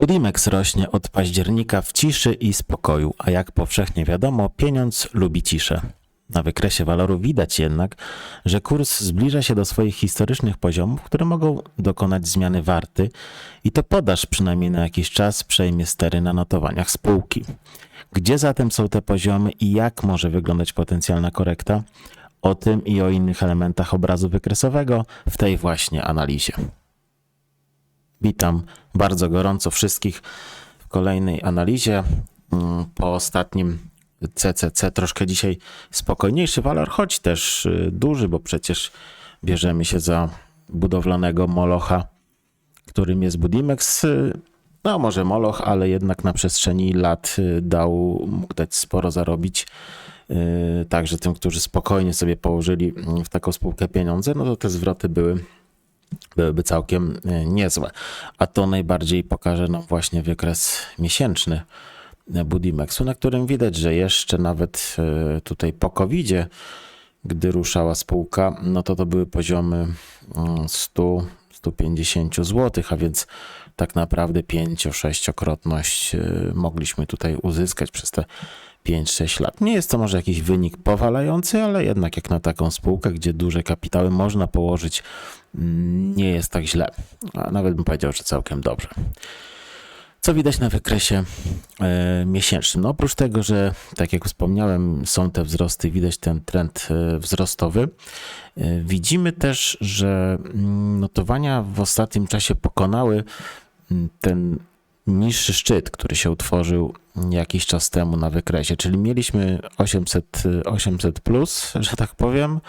Budimex rośnie od października w ciszy i spokoju, a jak powszechnie wiadomo, pieniądz lubi ciszę. Na wykresie waloru widać jednak, że kurs zbliża się do swoich historycznych poziomów, które mogą dokonać zmiany warty i to podaż przynajmniej na jakiś czas przejmie stery na notowaniach spółki. Gdzie zatem są te poziomy i jak może wyglądać potencjalna korekta? O tym i o innych elementach obrazu wykresowego w tej właśnie analizie. Witam bardzo gorąco wszystkich w kolejnej analizie. Mm, Po ostatnim CCC troszkę dzisiaj spokojniejszy walor, choć też y, duży, bo przecież bierzemy się za budowlanego molocha, którym jest Budimex. Y, No może moloch, ale jednak na przestrzeni lat y, dał, mógł dać sporo zarobić. Także tym, którzy spokojnie sobie położyli mm, w taką spółkę pieniądze, no to te zwroty były byłyby całkiem e, niezłe. A to najbardziej pokaże nam właśnie wykres miesięczny Budimexu, na którym widać, że jeszcze nawet e, tutaj po covid gdy ruszała spółka, no to to były poziomy mm, 100, 150 zł, a więc tak naprawdę 5-6-krotność mogliśmy tutaj uzyskać przez te 5-6 lat. Nie jest to może jakiś wynik powalający, ale jednak jak na taką spółkę, gdzie duże kapitały można położyć, mm, nie jest tak źle. A nawet bym powiedział, że całkiem dobrze. Co widać na wykresie e, miesięcznym? No oprócz tego, że tak jak wspomniałem, są te wzrosty, widać ten trend e, wzrostowy. E, widzimy też, że mm, notowania w ostatnim czasie pokonały mm, ten niższy szczyt, który się utworzył jakiś czas temu na wykresie, czyli mieliśmy 800, y, 800 plus, że tak powiem,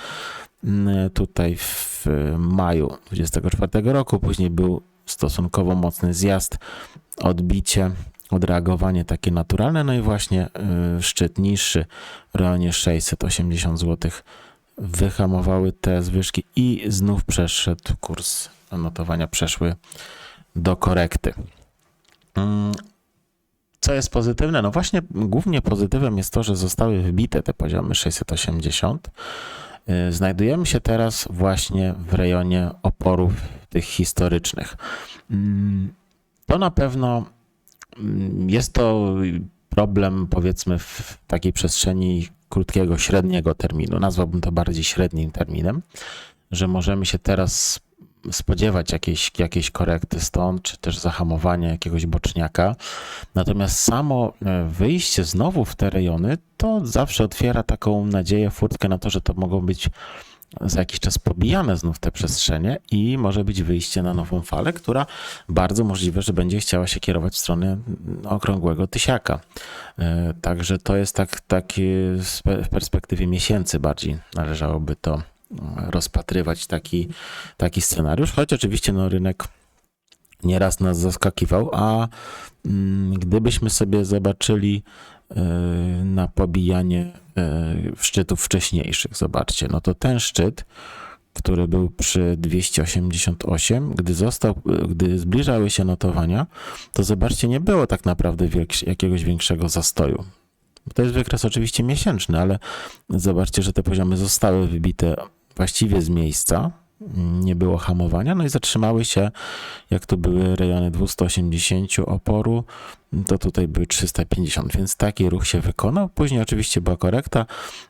mm, tutaj w maju 2024 roku, później był stosunkowo mocny zjazd, odbicie, odreagowanie takie naturalne, no i właśnie y, szczyt niższy w rejonie 680 zł wyhamowały te zwyżki i znów przeszedł kurs notowania, przeszły do korekty. Mm, Co jest pozytywne? No właśnie, głównie pozytywem jest to, że zostały wybite te poziomy 680. Y, Znajdujemy się teraz właśnie w rejonie oporów tych historycznych. Mm, To na pewno mm, jest to problem, powiedzmy, w takiej przestrzeni krótkiego, średniego terminu. Nazwałbym to bardziej średnim terminem, że możemy się teraz spodziewać jakiejś, jakiejś korekty stąd, czy też zahamowania jakiegoś boczniaka. Natomiast samo e, wyjście znowu w te rejony, to zawsze otwiera taką nadzieję, furtkę na to, że to mogą być za jakiś czas pobijane znów te przestrzenie i może być wyjście na nową falę, która bardzo możliwe, że będzie chciała się kierować w stronę okrągłego tysiaka. E, Także to jest tak, taki z pe- w perspektywie miesięcy bardziej należałoby to rozpatrywać taki, taki scenariusz, choć oczywiście no, rynek nieraz nas zaskakiwał, a mm, gdybyśmy sobie zobaczyli e, na pobijanie e, szczytów wcześniejszych, zobaczcie, no to ten szczyt, który był przy 288, gdy został, gdy zbliżały się notowania, to zobaczcie, nie było tak naprawdę jakiegoś większego zastoju. To jest wykres oczywiście miesięczny, ale zobaczcie, że te poziomy zostały wybite właściwie z miejsca, nie było hamowania, no i zatrzymały się, jak to były rejony 280 oporu, to tutaj były 350, więc taki ruch się wykonał. Później oczywiście była korekta,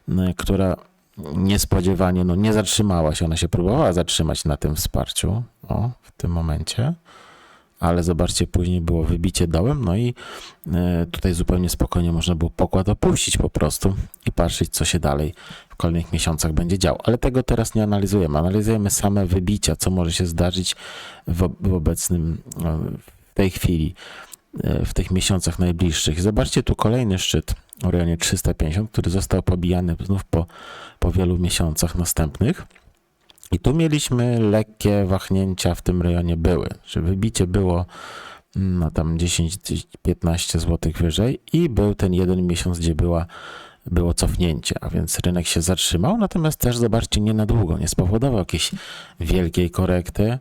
y, która niespodziewanie no, nie zatrzymała się, ona się próbowała zatrzymać na tym wsparciu, o, w tym momencie, ale zobaczcie, później było wybicie dołem, no i e, tutaj zupełnie spokojnie można było pokład opuścić po prostu i patrzeć, co się dalej kolejnych miesiącach będzie działo. Ale tego teraz nie analizujemy. Analizujemy same wybicia, co może się zdarzyć w, obecnym, w tej chwili, e, w tych miesiącach najbliższych. Zobaczcie tu kolejny szczyt w rejonie 350, który został pobijany znów po, po wielu miesiącach następnych. I tu mieliśmy lekkie wahnięcia w tym rejonie były, że wybicie było mm, no tam 10-15 zł wyżej i był ten jeden miesiąc, gdzie była, było cofnięcie, a więc rynek się zatrzymał, natomiast też zobaczcie, nie na długo, nie spowodował jakiejś wielkiej korekty,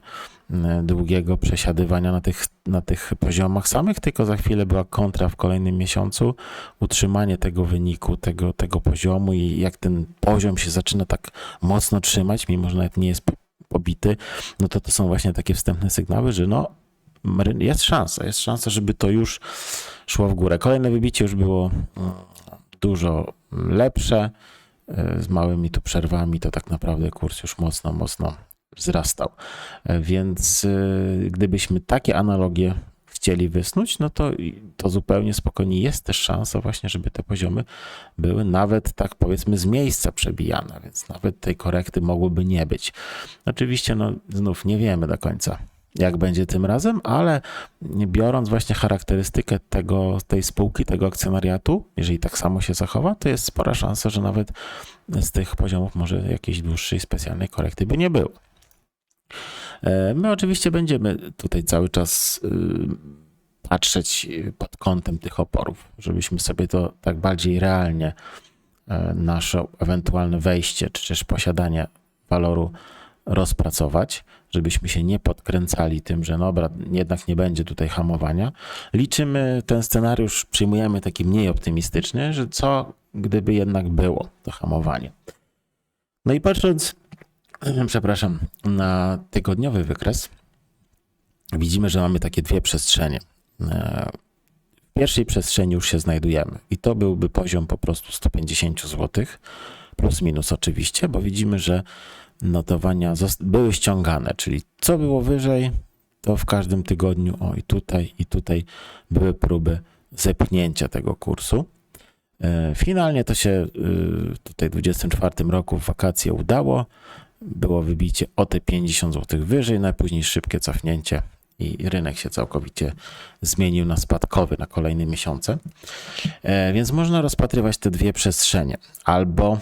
mm, długiego przesiadywania na tych, na tych poziomach samych, tylko za chwilę była kontra w kolejnym miesiącu, utrzymanie tego wyniku, tego, tego poziomu i jak ten poziom się zaczyna tak mocno trzymać, mimo że nawet nie jest po- pobity, no to to są właśnie takie wstępne sygnały, że no ry- jest szansa, jest szansa, żeby to już szło w górę. Kolejne wybicie już było mm, dużo lepsze, z małymi tu przerwami, to tak naprawdę kurs już mocno, mocno wzrastał. Więc e, gdybyśmy takie analogie chcieli wysnuć, no to, to zupełnie spokojnie jest też szansa właśnie, żeby te poziomy były nawet tak powiedzmy z miejsca przebijane, więc nawet tej korekty mogłoby nie być. Oczywiście no znów nie wiemy do końca jak będzie tym razem, ale biorąc właśnie charakterystykę tego, tej spółki, tego akcjonariatu, jeżeli tak samo się zachowa, to jest spora szansa, że nawet z tych poziomów może jakiejś dłuższej, specjalnej korekty by nie było. E, My oczywiście będziemy tutaj cały czas y, patrzeć pod kątem tych oporów, żebyśmy sobie to tak bardziej realnie e, nasze ewentualne wejście czy też posiadanie waloru rozpracować, żebyśmy się nie podkręcali tym, że no jednak nie będzie tutaj hamowania. Liczymy ten scenariusz, przyjmujemy taki mniej optymistyczny, że co gdyby jednak było to hamowanie. No i patrząc, przepraszam, na tygodniowy wykres, widzimy, że mamy takie dwie przestrzenie. E, W pierwszej przestrzeni już się znajdujemy i to byłby poziom po prostu 150 zł, plus minus oczywiście, bo widzimy, że notowania były ściągane, czyli co było wyżej, to w każdym tygodniu, o i tutaj, i tutaj były próby zepchnięcia tego kursu. E, Finalnie to się y, tutaj w 24 roku w wakacje udało. Było wybicie o te 50 zł wyżej, najpóźniej szybkie cofnięcie i rynek się całkowicie zmienił na spadkowy na kolejne miesiące. E, Więc można rozpatrywać te dwie przestrzenie albo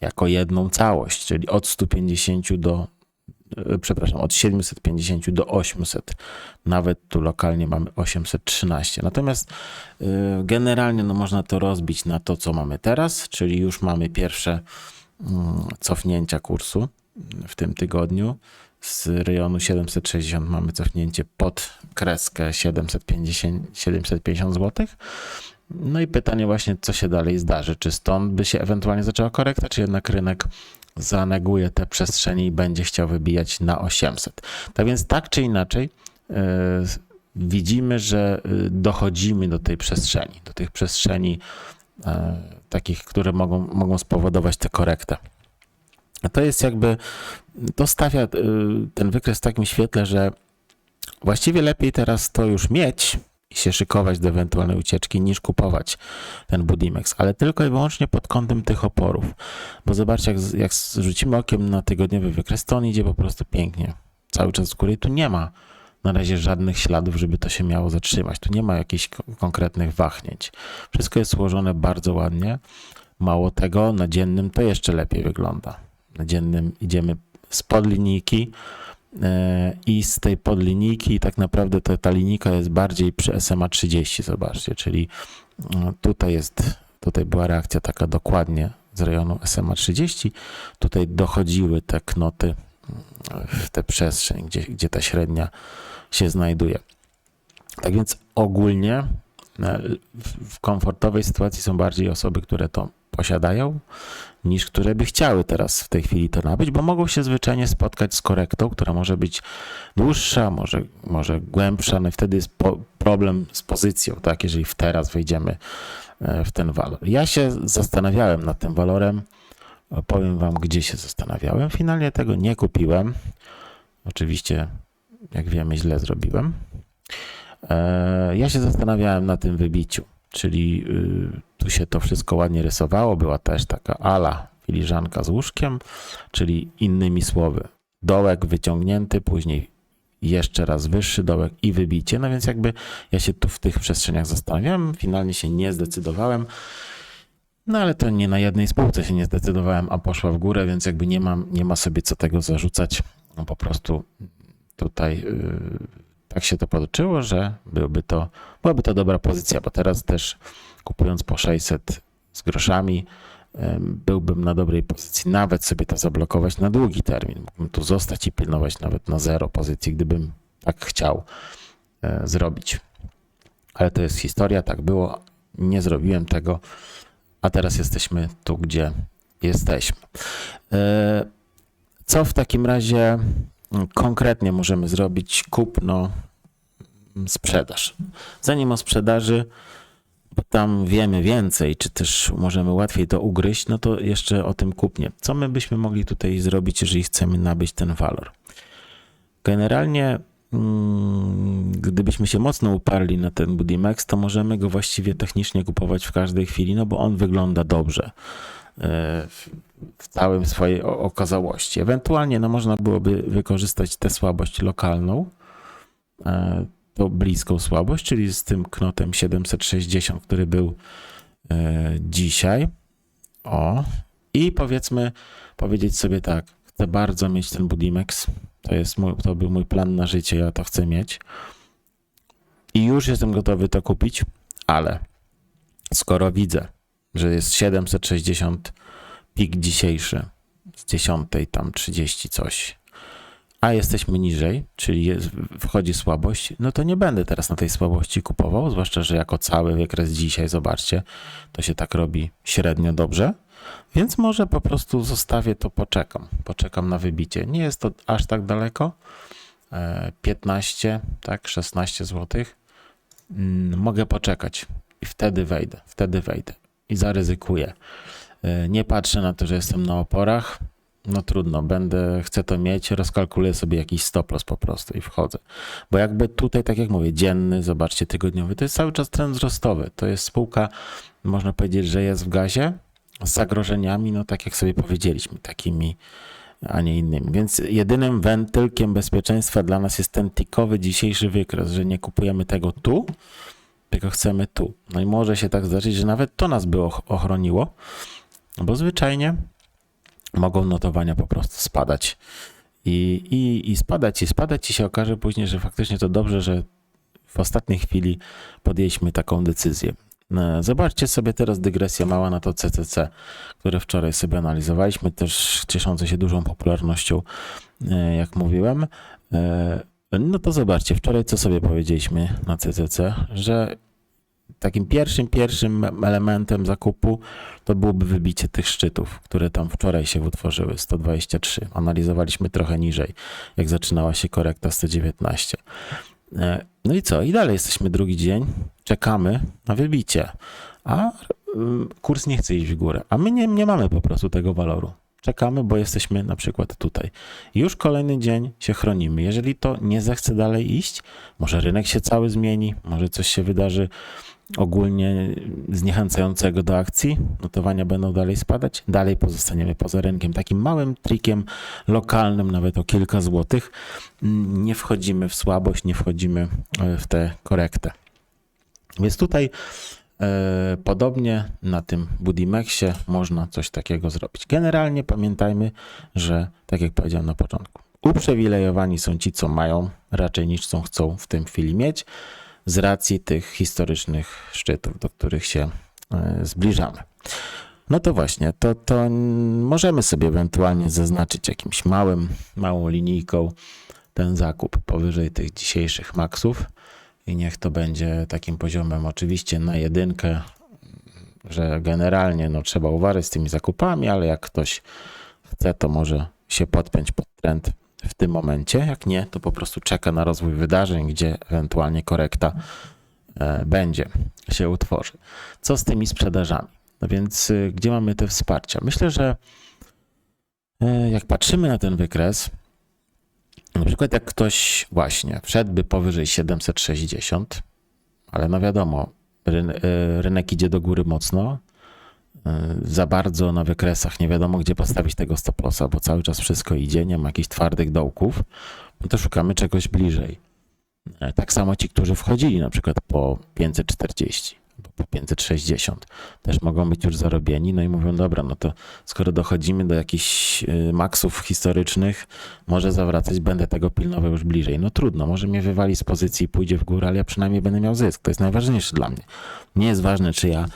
jako jedną całość, czyli od 150 do, e, przepraszam, od 750 do 800. Nawet tu lokalnie mamy 813. Natomiast y, generalnie no, można to rozbić na to, co mamy teraz, czyli już mamy pierwsze mm, cofnięcia kursu w tym tygodniu. Z rejonu 760 mamy cofnięcie pod kreskę 750, 750 zł. No i pytanie właśnie, co się dalej zdarzy? Czy stąd by się ewentualnie zaczęła korekta, czy jednak rynek zaneguje te przestrzenie i będzie chciał wybijać na 800? Tak więc tak czy inaczej yy, widzimy, że yy, dochodzimy do tej przestrzeni, do tych przestrzeni yy, takich, które mogą, mogą spowodować tę korektę. A To jest jakby, to stawia ten wykres w takim świetle, że właściwie lepiej teraz to już mieć się szykować do ewentualnej ucieczki, niż kupować ten Budimex, ale tylko i wyłącznie pod kątem tych oporów. Bo zobaczcie, jak, z- jak zrzucimy okiem na tygodniowy wykres, to on idzie po prostu pięknie. Cały czas w górę i tu nie ma na razie żadnych śladów, żeby to się miało zatrzymać. Tu nie ma jakichś ko- konkretnych wahnięć. Wszystko jest złożone bardzo ładnie. Mało tego, na dziennym to jeszcze lepiej wygląda. Na dziennym idziemy spod linijki, i z tej podlinijki tak naprawdę ta, ta linijka jest bardziej przy SMA 30, zobaczcie, czyli mm, tutaj jest, tutaj była reakcja taka dokładnie z rejonu SMA 30, tutaj dochodziły te knoty w tę przestrzeń, gdzie, gdzie ta średnia się znajduje. Tak więc ogólnie e, w komfortowej sytuacji są bardziej osoby, które to posiadają, niż które by chciały teraz w tej chwili to nabyć, bo mogą się zwyczajnie spotkać z korektą, która może być dłuższa, może, może głębsza, no i wtedy jest po, problem z pozycją, tak, jeżeli w teraz wejdziemy e, w ten walor. Ja się zastanawiałem nad tym walorem, powiem wam, gdzie się zastanawiałem. Finalnie tego nie kupiłem. Oczywiście, jak wiemy, źle zrobiłem. E, Ja się zastanawiałem na tym wybiciu, czyli y, tu się to wszystko ładnie rysowało. Była też taka ala filiżanka z łóżkiem, czyli innymi słowy, dołek wyciągnięty, później jeszcze raz wyższy dołek i wybicie. No więc jakby ja się tu w tych przestrzeniach zastanawiałem, finalnie się nie zdecydowałem. No ale to nie na jednej spółce się nie zdecydowałem, a poszła w górę, więc jakby nie, mam, nie ma sobie co tego zarzucać. No po prostu tutaj yy, tak się to potoczyło, że byłby to, byłaby to dobra pozycja, bo teraz też kupując po 600 z groszami, byłbym na dobrej pozycji, nawet sobie to zablokować na długi termin. Mógłbym tu zostać i pilnować nawet na zero pozycji, gdybym tak chciał e, zrobić. Ale to jest historia, tak było, nie zrobiłem tego, a teraz jesteśmy tu, gdzie jesteśmy. E, Co w takim razie konkretnie możemy zrobić? Kupno sprzedaż. Zanim o sprzedaży, bo tam wiemy więcej, czy też możemy łatwiej to ugryźć, no to jeszcze o tym kupnie. Co my byśmy mogli tutaj zrobić, jeżeli chcemy nabyć ten walor? Generalnie, mm, gdybyśmy się mocno uparli na ten Budimex, to możemy go właściwie technicznie kupować w każdej chwili, no bo on wygląda dobrze e, w, całym swojej okazałości. Ewentualnie no, można byłoby wykorzystać tę słabość lokalną, e, tą bliską słabość, czyli z tym knotem 760, który był e, dzisiaj. O, i powiedzmy, powiedzieć sobie tak, chcę bardzo mieć ten Budimex, to, jest mój, to był mój plan na życie, ja to chcę mieć. I już jestem gotowy to kupić, ale skoro widzę, że jest 760 pik dzisiejszy z 10 tam 30 coś, a jesteśmy niżej, czyli jest, wchodzi słabość, no to nie będę teraz na tej słabości kupował, zwłaszcza, że jako cały wykres dzisiaj, zobaczcie, to się tak robi średnio dobrze, więc może po prostu zostawię to, poczekam, poczekam na wybicie. Nie jest to aż tak daleko, e, 15, tak, 16 zł. Mm, Mogę poczekać i wtedy wejdę, wtedy wejdę i zaryzykuję. E, Nie patrzę na to, że jestem na oporach, no trudno, będę, chcę to mieć, rozkalkuluję sobie jakiś stop loss po prostu i wchodzę. Bo jakby tutaj, tak jak mówię, dzienny, zobaczcie, tygodniowy, to jest cały czas trend wzrostowy. To jest spółka, można powiedzieć, że jest w gazie z zagrożeniami, no tak jak sobie powiedzieliśmy, takimi, a nie innymi. Więc jedynym wentylkiem bezpieczeństwa dla nas jest ten tikowy dzisiejszy wykres, że nie kupujemy tego tu, tylko chcemy tu. No i może się tak zdarzyć, że nawet to nas by och- ochroniło, bo zwyczajnie mogą notowania po prostu spadać. I, i, I spadać, i spadać, i się okaże później, że faktycznie to dobrze, że w ostatniej chwili podjęliśmy taką decyzję. E, Zobaczcie sobie teraz dygresję mała na to CCC, które wczoraj sobie analizowaliśmy, też cieszące się dużą popularnością, e, jak mówiłem. E, No to zobaczcie, wczoraj co sobie powiedzieliśmy na CCC, że takim pierwszym, pierwszym elementem zakupu to byłoby wybicie tych szczytów, które tam wczoraj się utworzyły, 123. Analizowaliśmy trochę niżej, jak zaczynała się korekta 119. E, No i co? I dalej jesteśmy drugi dzień, czekamy na wybicie, a mm, kurs nie chce iść w górę, a my nie, nie mamy po prostu tego waloru. Czekamy, bo jesteśmy na przykład tutaj. Już kolejny dzień się chronimy. Jeżeli to nie zechce dalej iść, może rynek się cały zmieni, może coś się wydarzy ogólnie zniechęcającego do akcji, notowania będą dalej spadać, dalej pozostaniemy poza rynkiem. Takim małym trikiem lokalnym, nawet o kilka złotych, nie wchodzimy w słabość, nie wchodzimy e, w tę korektę. Więc tutaj e, podobnie na tym Budimexie można coś takiego zrobić. Generalnie pamiętajmy, że tak jak powiedziałem na początku, uprzywilejowani są ci, co mają, raczej niż co chcą w tym chwili mieć, z racji tych historycznych szczytów, do których się e, zbliżamy. No to właśnie, to, to możemy sobie ewentualnie zaznaczyć jakimś małym, małą linijką ten zakup powyżej tych dzisiejszych maksów i niech to będzie takim poziomem oczywiście na jedynkę, że generalnie no, trzeba uważać z tymi zakupami, ale jak ktoś chce, to może się podpiąć pod trend w tym momencie. Jak nie, to po prostu czeka na rozwój wydarzeń, gdzie ewentualnie korekta e, będzie się utworzy. Co z tymi sprzedażami? No więc y, gdzie mamy te wsparcia? Myślę, że e, jak patrzymy na ten wykres, na przykład jak ktoś właśnie wszedłby powyżej 760, ale no wiadomo, e, rynek idzie do góry mocno, za bardzo na wykresach. Nie wiadomo, gdzie postawić tego stop lossa, bo cały czas wszystko idzie, nie ma jakichś twardych dołków, no to szukamy czegoś bliżej. E, Tak samo ci, którzy wchodzili na przykład po 540, albo po 560, też mogą być już zarobieni, no i mówią, dobra, no to skoro dochodzimy do jakichś y, maksów historycznych, może zawracać, będę tego pilnował już bliżej. No trudno, może mnie wywali z pozycji i pójdzie w górę, ale ja przynajmniej będę miał zysk. To jest najważniejsze dla mnie. Nie jest ważne, czy ja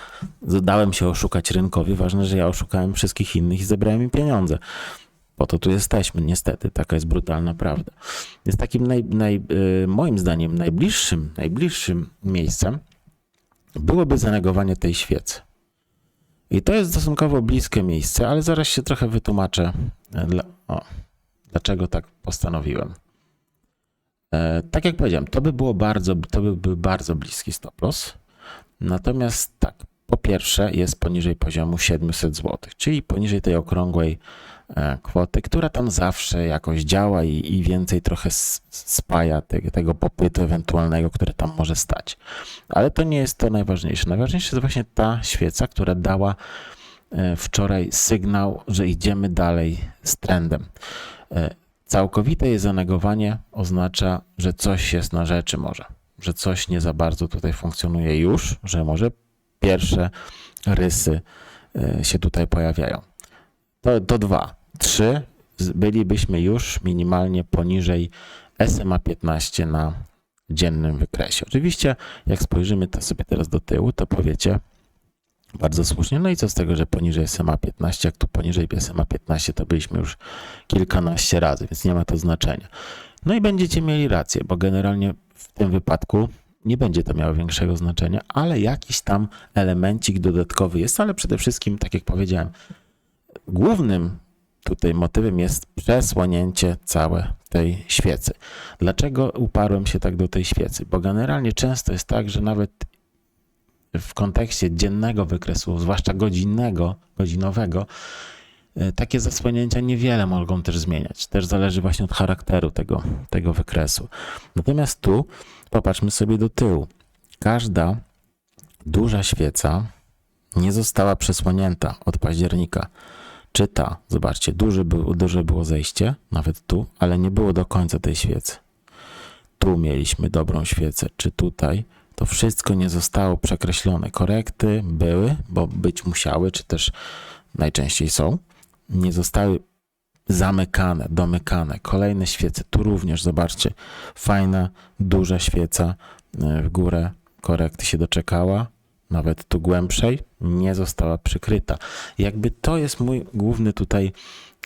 dałem się oszukać rynkowi, ważne, że ja oszukałem wszystkich innych i zebrałem im pieniądze. Po to tu jesteśmy, niestety, taka jest brutalna prawda. Więc takim naj, naj, y, moim zdaniem najbliższym, najbliższym miejscem byłoby zanegowanie tej świecy. I to jest stosunkowo bliskie miejsce, ale zaraz się trochę wytłumaczę, dla, o, dlaczego tak postanowiłem. E, tak jak powiedziałem, to by było bardzo, to by był bardzo bliski stop loss. Natomiast tak, po pierwsze jest poniżej poziomu 700 zł, czyli poniżej tej okrągłej kwoty, która tam zawsze jakoś działa i, i więcej trochę spaja te, tego popytu ewentualnego, który tam może stać. Ale to nie jest to najważniejsze. Najważniejsze jest właśnie ta świeca, która dała e, wczoraj sygnał, że idziemy dalej z trendem. E, Całkowite jej zanegowanie oznacza, że coś jest na rzeczy może, że coś nie za bardzo tutaj funkcjonuje już, że może pierwsze rysy e, się tutaj pojawiają. To, to dwa. Trzy, z- bylibyśmy już minimalnie poniżej SMA 15 na dziennym wykresie. Oczywiście, jak spojrzymy to sobie teraz do tyłu, to powiecie bardzo słusznie, no i co z tego, że poniżej SMA 15, jak tu poniżej SMA 15, to byliśmy już kilkanaście razy, więc nie ma to znaczenia. No i będziecie mieli rację, bo generalnie w tym wypadku nie będzie to miało większego znaczenia, ale jakiś tam elemencik dodatkowy jest, ale przede wszystkim, tak jak powiedziałem, głównym tutaj motywem jest przesłonięcie całe tej świecy. Dlaczego uparłem się tak do tej świecy? Bo generalnie często jest tak, że nawet w kontekście dziennego wykresu, zwłaszcza godzinnego, godzinowego, e, takie zasłonięcia niewiele mogą też zmieniać. Też zależy właśnie od charakteru tego, tego wykresu. Natomiast tu popatrzmy sobie do tyłu. Każda duża świeca nie została przesłonięta od października. Czy ta, zobaczcie, duże, był, duże było zejście, nawet tu, ale nie było do końca tej świecy. Tu mieliśmy dobrą świecę, czy tutaj, to wszystko nie zostało przekreślone. Korekty były, bo być musiały, czy też najczęściej są, nie zostały zamykane, domykane. Kolejne świece, tu również, zobaczcie, fajna, duża świeca e, w górę korekty się doczekała, nawet tu głębszej, nie została przykryta. Jakby to jest mój główny tutaj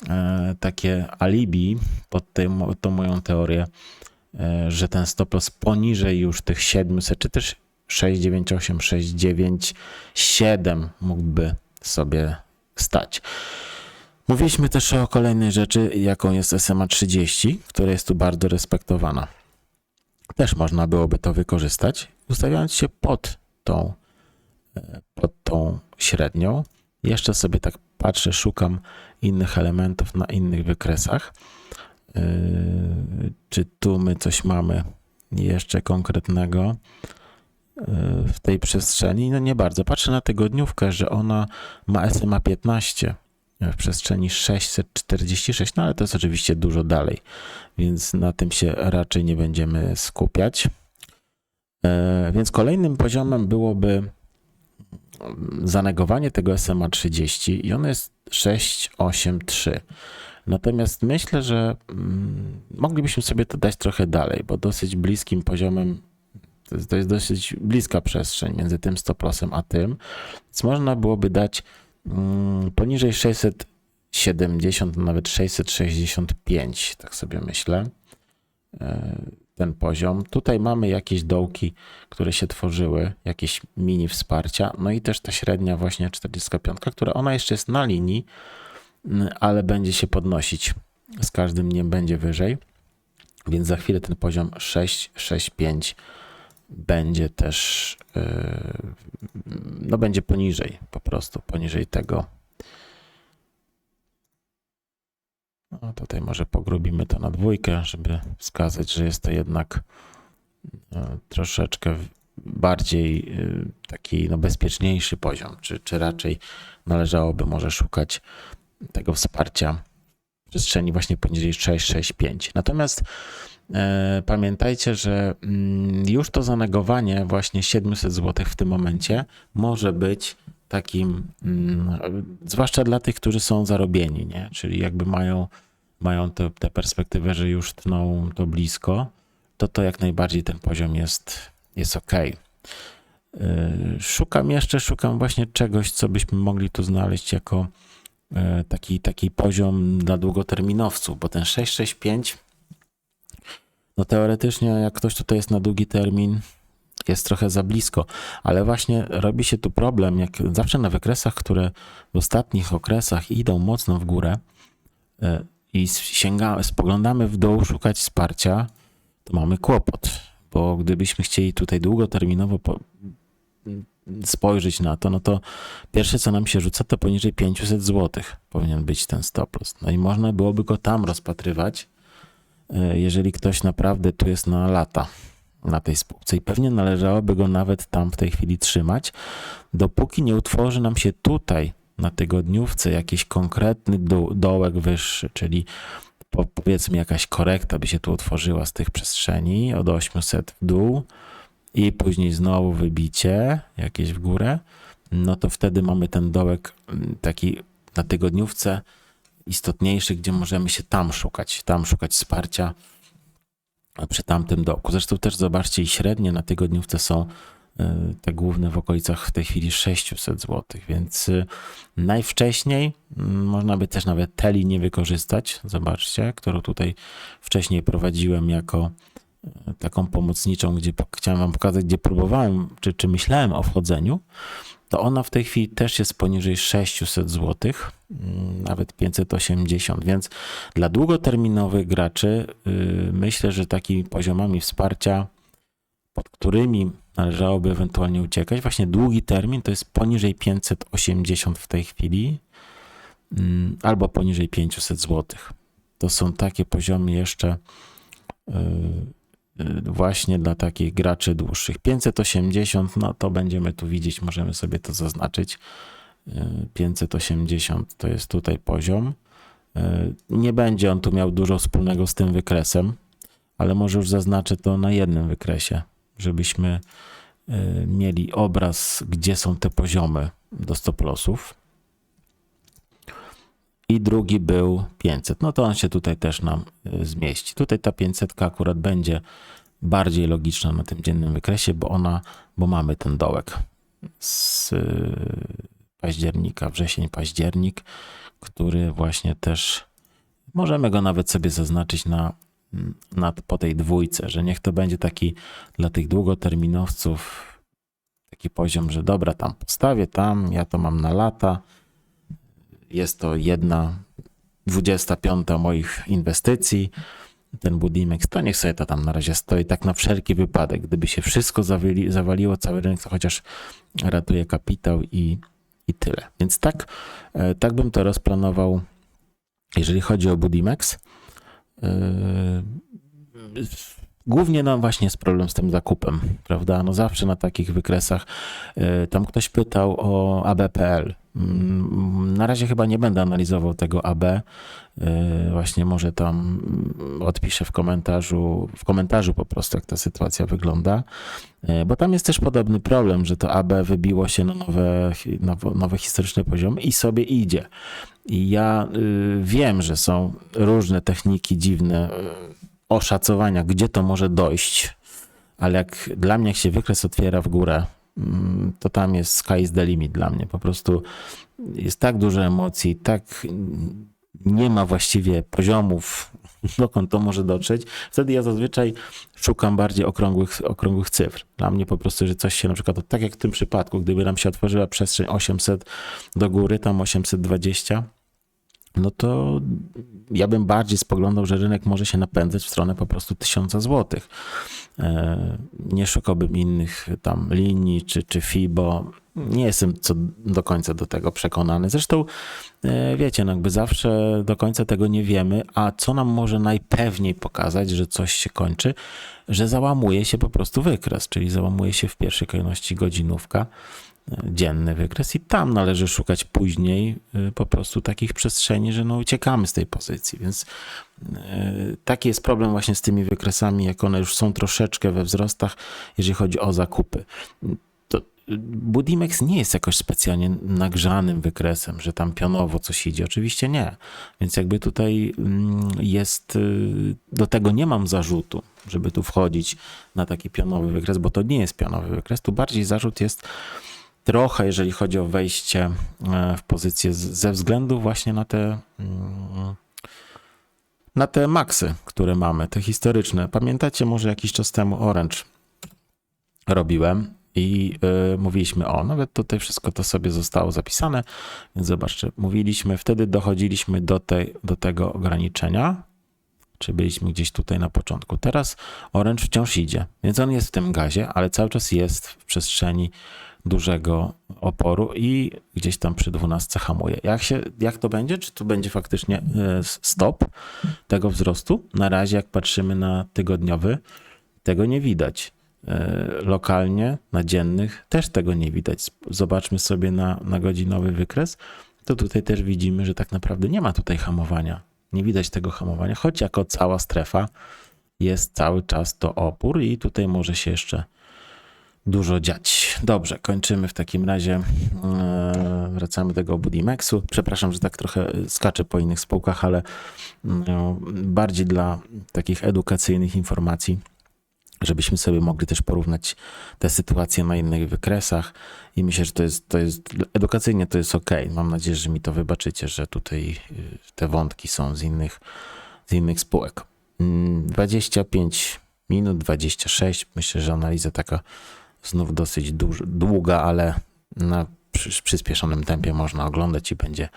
e, takie alibi pod mo- tą moją teorię, e, że ten stop loss poniżej już tych 700, czy też 698, 697 mógłby sobie stać. Mówiliśmy też o kolejnej rzeczy, jaką jest SMA 30, która jest tu bardzo respektowana. Też można byłoby to wykorzystać, ustawiając się pod tą, pod tą średnią. Jeszcze sobie tak patrzę, szukam innych elementów na innych wykresach. Yy, Czy tu my coś mamy jeszcze konkretnego yy, w tej przestrzeni? No nie bardzo. Patrzę na tygodniówkę, że ona ma SMA 15 w przestrzeni 646, no ale to jest oczywiście dużo dalej, więc na tym się raczej nie będziemy skupiać. Więc kolejnym poziomem byłoby zanegowanie tego SMA 30 i ono jest 683. Natomiast myślę, że mm, moglibyśmy sobie to dać trochę dalej, bo dosyć bliskim poziomem to jest, to jest dosyć bliska przestrzeń między tym stoplosem a tym, więc można byłoby dać mm, poniżej 670, nawet 665, tak sobie myślę, e, ten poziom. Tutaj mamy jakieś dołki, które się tworzyły, jakieś mini wsparcia, no i też ta średnia właśnie 45, która ona jeszcze jest na linii, mm, ale będzie się podnosić. Z każdym dniem będzie wyżej, więc za chwilę ten poziom 665 będzie też, yy, no będzie poniżej, po prostu poniżej tego. No tutaj może pogrubimy to na dwójkę, żeby wskazać, że jest to jednak e, troszeczkę bardziej e, taki no, bezpieczniejszy poziom, czy, czy raczej należałoby może szukać tego wsparcia w przestrzeni właśnie poniżej 665. Natomiast e, pamiętajcie, że mm, już to zanegowanie właśnie 700 zł w tym momencie może być takim, mm, zwłaszcza dla tych, którzy są zarobieni, nie? czyli jakby mają, mają tę tę perspektywę, że już tną to blisko, to to jak najbardziej ten poziom jest, jest ok. Szukam jeszcze, szukam właśnie czegoś, co byśmy mogli tu znaleźć jako e, taki, taki poziom dla długoterminowców, bo ten 665, no teoretycznie jak ktoś tutaj jest na długi termin, jest trochę za blisko, ale właśnie robi się tu problem, jak zawsze na wykresach, które w ostatnich okresach idą mocno w górę e, i sięgamy, spoglądamy w dół szukać wsparcia, to mamy kłopot, bo gdybyśmy chcieli tutaj długoterminowo po, spojrzeć na to, no to pierwsze co nam się rzuca to poniżej 500 zł powinien być ten stop loss. No i można byłoby go tam rozpatrywać, e, jeżeli ktoś naprawdę tu jest na lata na tej spółce i pewnie należałoby go nawet tam w tej chwili trzymać, dopóki nie utworzy nam się tutaj na tygodniówce jakiś konkretny dołek wyższy, czyli po, powiedzmy jakaś korekta by się tu utworzyła z tych przestrzeni od 800 w dół i później znowu wybicie jakieś w górę, no to wtedy mamy ten dołek mm, taki na tygodniówce istotniejszy, gdzie możemy się tam szukać, tam szukać wsparcia przy tamtym dołku. Zresztą też zobaczcie, i średnie na tygodniówce są te główne w okolicach w tej chwili 600 zł, więc y, najwcześniej mm, można by też nawet teli nie wykorzystać, zobaczcie, którą tutaj wcześniej prowadziłem jako y, taką pomocniczą, gdzie chciałem wam pokazać, gdzie próbowałem, czy, czy myślałem o wchodzeniu, to ona w tej chwili też jest poniżej 600 zł, mm, nawet 580, więc dla długoterminowych graczy yy, myślę, że takimi poziomami wsparcia, pod którymi należałoby ewentualnie uciekać, właśnie długi termin to jest poniżej 580 w tej chwili, yy, albo poniżej 500 zł. To są takie poziomy jeszcze. Yy, Y, właśnie dla takich graczy dłuższych. 580, no to będziemy tu widzieć, możemy sobie to zaznaczyć. 580 y, to jest tutaj poziom. Y, nie będzie on tu miał dużo wspólnego z tym wykresem, ale może już zaznaczę to na jednym wykresie, żebyśmy mieli obraz, gdzie są te poziomy do stop lossów. I drugi był 500. No to on się tutaj też nam zmieści. Tutaj ta 500 akurat będzie bardziej logiczna na tym dziennym wykresie, bo ona, bo mamy ten dołek z października, wrzesień, październik, który właśnie też możemy go nawet sobie zaznaczyć na, na, po tej dwójce, że niech to będzie taki dla tych długoterminowców taki poziom, że dobra, tam postawię, tam, ja to mam na lata, jest to jedna dwudziesta piąta moich inwestycji, ten Budimex, to niech sobie to tam na razie stoi, tak na wszelki wypadek. Gdyby się wszystko zawali, zawaliło, cały rynek, to chociaż ratuje kapitał i, i tyle. Więc tak, e, tak bym to rozplanował, jeżeli chodzi o Budimex. Yy, Głównie no właśnie jest problem z tym zakupem, prawda? No zawsze na takich wykresach yy, tam ktoś pytał o ABPL. Mm, na razie chyba nie będę analizował tego AB. Yy, właśnie może tam odpiszę w komentarzu, w komentarzu po prostu, jak ta sytuacja wygląda. Bo tam jest też podobny problem, że to AB wybiło się na nowe, nowe historyczne poziomy i sobie idzie. I ja wiem, że są różne techniki dziwne oszacowania, gdzie to może dojść, ale jak dla mnie, jak się wykres otwiera w górę, mm, to tam jest sky is the limit dla mnie. Po prostu jest tak dużo emocji, tak nie ma właściwie poziomów, dokąd to może dotrzeć. Wtedy ja zazwyczaj szukam bardziej okrągłych, okrągłych cyfr. Dla mnie po prostu, że coś się na przykład, tak jak w tym przypadku, gdyby nam się otworzyła przestrzeń 800 do góry, tam 820, no to ja bym bardziej spoglądał, że rynek może się napędzać w stronę po prostu tysiąca złotych. E, nie szukałbym innych tam linii czy, czy FIBO. Nie jestem co do końca do tego przekonany. Zresztą e, wiecie, no jakby zawsze do końca tego nie wiemy, a co nam może najpewniej pokazać, że coś się kończy, że załamuje się po prostu wykres, czyli załamuje się w pierwszej kolejności godzinówka dzienny wykres i tam należy szukać później y, po prostu takich przestrzeni, że no uciekamy z tej pozycji, więc y, taki jest problem właśnie z tymi wykresami, jak one już są troszeczkę we wzrostach, jeżeli chodzi o zakupy. To Budimex nie jest jakoś specjalnie nagrzanym wykresem, że tam pionowo coś idzie. Oczywiście nie. Więc jakby tutaj mm, jest, y, do tego nie mam zarzutu, żeby tu wchodzić na taki pionowy wykres, bo to nie jest pionowy wykres. Tu bardziej zarzut jest trochę, jeżeli chodzi o wejście e, w pozycję ze względu właśnie na te mm, na te maksy, które mamy, te historyczne. Pamiętacie, może jakiś czas temu Orange robiłem i yy, mówiliśmy o, nawet tutaj wszystko to sobie zostało zapisane, więc zobaczcie, mówiliśmy, wtedy dochodziliśmy do, tej, do tego ograniczenia czy byliśmy gdzieś tutaj na początku. Teraz Orange wciąż idzie, więc on jest w tym gazie, ale cały czas jest w przestrzeni dużego oporu i gdzieś tam przy 12 hamuje. Jak, się, jak to będzie? Czy tu będzie faktycznie e, stop tego wzrostu? Na razie, jak patrzymy na tygodniowy, tego nie widać. E, Lokalnie, na dziennych też tego nie widać. Zobaczmy sobie na, na godzinowy wykres. To tutaj też widzimy, że tak naprawdę nie ma tutaj hamowania. Nie widać tego hamowania, choć jako cała strefa jest cały czas to opór i tutaj może się jeszcze dużo dziać. Dobrze, kończymy w takim razie. E, Wracamy do tego Budimexu. Przepraszam, że tak trochę skaczę po innych spółkach, ale no, bardziej dla takich edukacyjnych informacji, żebyśmy sobie mogli też porównać te sytuacje na innych wykresach. I myślę, że to jest, to jest edukacyjnie to jest ok. Mam nadzieję, że mi to wybaczycie, że tutaj y, te wątki są z innych, z innych spółek. Mm, 25 minut, 26. Myślę, że analiza taka znów dosyć długa, ale na przy, przyspieszonym tempie można oglądać i będzie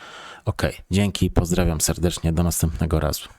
ok. Dzięki, pozdrawiam serdecznie, do następnego razu.